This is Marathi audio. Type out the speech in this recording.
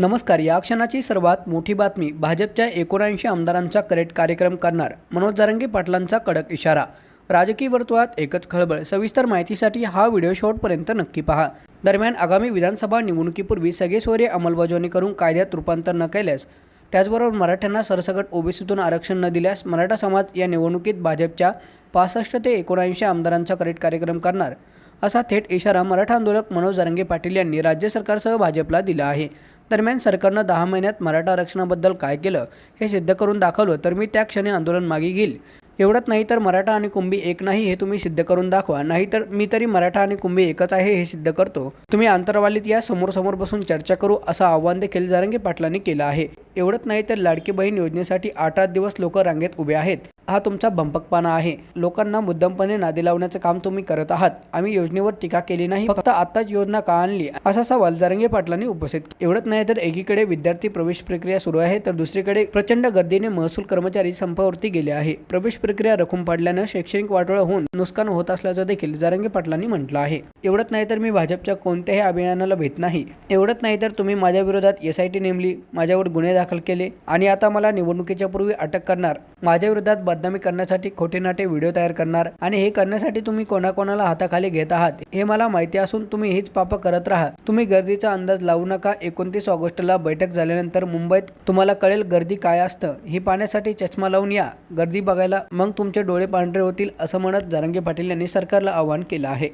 नमस्कार या क्षणाची सर्वात मोठी बातमी भाजपच्या एकोणऐंशी आमदारांचा करेट कार्यक्रम करणार मनोज जारंगी पाटलांचा कडक इशारा. राजकीय वर्तुळात एकच खळबळ सविस्तर माहितीसाठी हा व्हिडिओ शेवटपर्यंत नक्की पहा. दरम्यान आगामी विधानसभा निवडणुकीपूर्वी सगळे सोयरे अंमलबजावणी करून कायद्यात रूपांतर न केल्यास त्याचबरोबर मराठ्यांना सरसकट ओबीसीतून आरक्षण न दिल्यास मराठा समाज या निवडणुकीत भाजपच्या पासष्ट ते एकोणऐंशी आमदारांचा करेट कार्यक्रम करणार. असा थेट इशारा मराठा आंदोलक मनोज जरंगे पाटील यांनी राज्य सरकारसह भाजपला दिला आहे. दरम्यान सरकारनं दहा महिन्यात मराठा आरक्षणाबद्दल काय केलं हे सिद्ध करून दाखवलं तर मी त्या क्षणी आंदोलन मागे घेईल. एवढंच नाही तर मराठा आणि कुंभी एक नाही हे तुम्ही सिद्ध करून दाखवा नाहीतर मी तरी मराठा आणि कुंभी एकच आहे हे सिद्ध करतो. तुम्ही आंतरवालीत या समोर समोर बसून चर्चा करू असं आव्हान देखील जारंगे पाटलांनी केलं आहे. एवढंच नाही तर लाडकी बहीण योजनेसाठी आठ आठ दिवस लोक रांगेत उभे आहेत. हा तुमचा भंपकपणा आहे. लोकांना मुद्दमपणे नादी लावण्याचं काम तुम्ही करत आहात. आम्ही योजनेवर टीका केली नाही. फक्त आताच योजना का आणली? असा सवाल जारंगे पाटलांनी उपस्थित एवढंच नाही तर एकीकडे विद्यार्थी प्रवेश प्रक्रिया सुरू आहे तर दुसरीकडे प्रचंड गर्दीने महसूल कर्मचारी संपावरती गेले आहे. प्रवेश प्रक्रिया रखून पडल्यानं शैक्षणिक वाटोळा होऊन नुकसान होत असल्याचं देखील जारंगे पाटलांनी म्हटलं आहे. एवढंच नाही तर मी भाजपच्या कोणत्याही अभियानाला भेट नाही. एवढंच नाही तर तुम्ही माझ्या विरोधात एस आय टी नेमली माझ्यावर गुन्हे दाखल केले आणि आता मला निवडणुकीच्या पूर्वी अटक करणार. माझ्या विरोधात बदनामी करण्यासाठी खोटे नाटे व्हिडिओ तयार करणार आणि हे करण्यासाठी तुम्ही कोणाकोणाला हाताखाली घेत आहात हे मला माहिती असून तुम्ही हीच पाप करत राहा. तुम्ही गर्दीचा अंदाज लावू नका. एकोणतीस ऑगस्टला बैठक झाल्यानंतर मुंबईत तुम्हाला कळेल गर्दी काय असतं. ही पाहण्यासाठी चष्मा लावून या. गर्दी बघायला मग तुमचे डोळे पांढरे होतील असं म्हणत जारंगे पाटील यांनी सरकारला आवाहन केलं आहे.